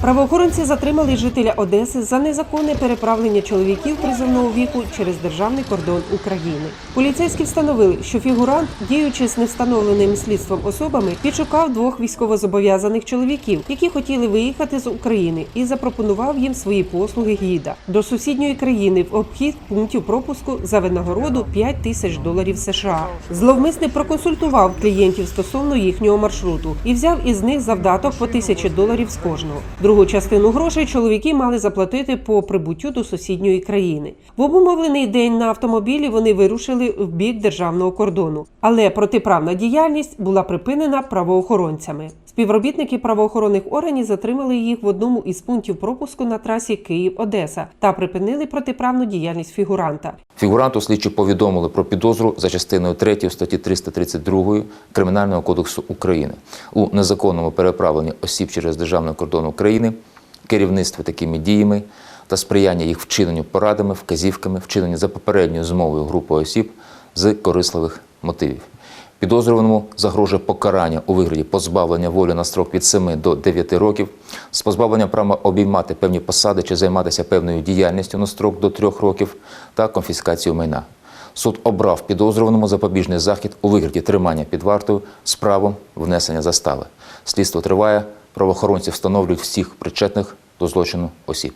Правоохоронці затримали жителя Одеси за незаконне переправлення чоловіків призовного віку через державний кордон України. Поліцейські встановили, що фігурант, діючи з невстановленими слідством особами, підшукав двох військовозобов'язаних чоловіків, які хотіли виїхати з України, і запропонував їм свої послуги гіда до сусідньої країни в обхід пунктів пропуску за винагороду 5 тисяч доларів США. Зловмисник проконсультував клієнтів стосовно їхнього маршруту і взяв із них завдаток по тисячі доларів з кожного. Другу частину грошей чоловіки мали заплатити по прибуттю до сусідньої країни. В обумовлений день на автомобілі вони вирушили в бік державного кордону, але протиправна діяльність була припинена правоохоронцями. Співробітники правоохоронних органів затримали їх в одному із пунктів пропуску на трасі Київ-Одеса та припинили протиправну діяльність фігуранта. Фігуранту слідчі повідомили про підозру за частиною 3 статті 332 Кримінального кодексу України у незаконному переправленні осіб через державний кордон України, керівництві такими діями та сприяння їх вчиненню порадами, вказівками, вчиненню за попередньою змовою групою осіб з корисливих мотивів. Підозрюваному загрожує покарання у вигляді позбавлення волі на строк від 7 до 9 років, з позбавленням права обіймати певні посади чи займатися певною діяльністю на строк до 3 років та конфіскацію майна. Суд обрав підозрюваному запобіжний захід у вигляді тримання під вартою з правом внесення застави. Слідство триває, правоохоронці встановлюють всіх причетних до злочину осіб.